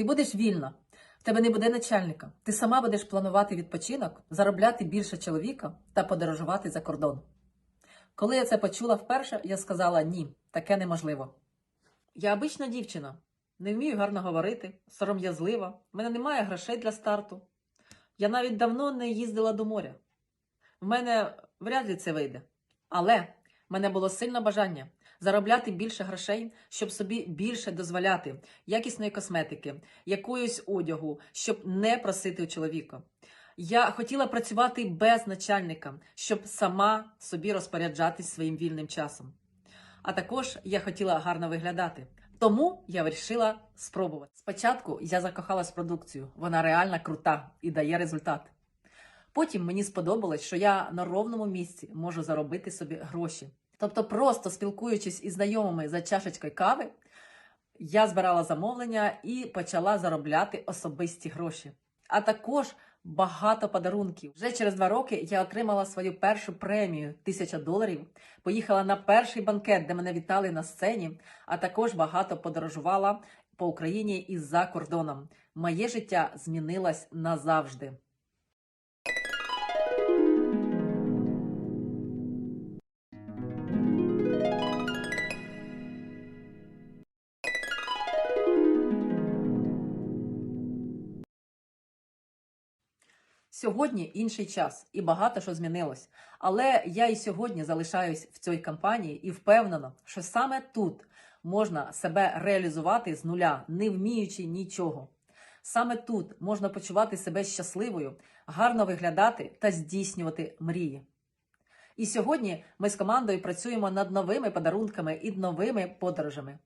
Ти будеш вільна, в тебе не буде начальника. Ти сама будеш планувати відпочинок, заробляти більше чоловіка та подорожувати за кордон. Коли я це почула вперше, я сказала ні, таке неможливо. Я обична дівчина, не вмію гарно говорити, сором'язлива, в мене немає грошей для старту. Я навіть давно не їздила до моря. В мене вряд ли це вийде. Але в мене було сильне бажання заробляти більше грошей, щоб собі більше дозволяти якісної косметики, якоїсь одягу, щоб не просити у чоловіка. Я хотіла працювати без начальника, щоб сама собі розпоряджатись своїм вільним часом. А також я хотіла гарно виглядати. Тому я вирішила спробувати. Спочатку я закохалась в продукцію, вона реально крута і дає результат. Потім мені сподобалось, що я на ровному місці можу заробити собі гроші. Тобто, просто спілкуючись із знайомими за чашечкою кави, я збирала замовлення і почала заробляти особисті гроші. А також багато подарунків. Вже через два роки я отримала свою першу премію тисяча доларів. Поїхала на перший банкет, де мене вітали на сцені, а також багато подорожувала по Україні і за кордоном. Моє життя змінилось назавжди. Сьогодні інший час і багато що змінилось. Але я і сьогодні залишаюсь в цій компанії і впевнена, що саме тут можна себе реалізувати з нуля, не вміючи нічого. Саме тут можна почувати себе щасливою, гарно виглядати та здійснювати мрії. І сьогодні ми з командою працюємо над новими подарунками і новими подорожами.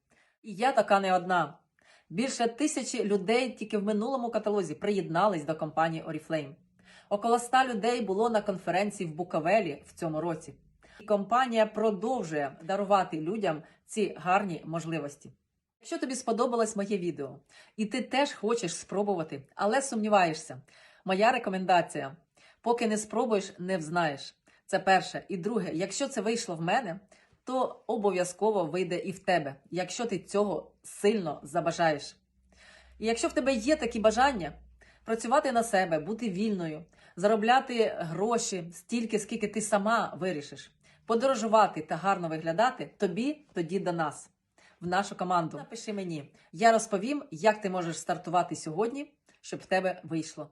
І я така не одна. Більше тисячі людей тільки в минулому каталозі приєднались до компанії Oriflame. Около ста людей було на конференції в Буковелі в цьому році. І компанія продовжує дарувати людям ці гарні можливості. Якщо тобі сподобалось моє відео, і ти теж хочеш спробувати, але сумніваєшся, моя рекомендація: поки не спробуєш, не взнаєш. Це перше. І друге, якщо це вийшло в мене, то обов'язково вийде і в тебе, якщо ти цього сильно забажаєш. І якщо в тебе є такі бажання, працювати на себе, бути вільною, заробляти гроші стільки, скільки ти сама вирішиш, подорожувати та гарно виглядати, тобі тоді до нас, в нашу команду. Напиши мені, я розповім, як ти можеш стартувати сьогодні, щоб в тебе вийшло.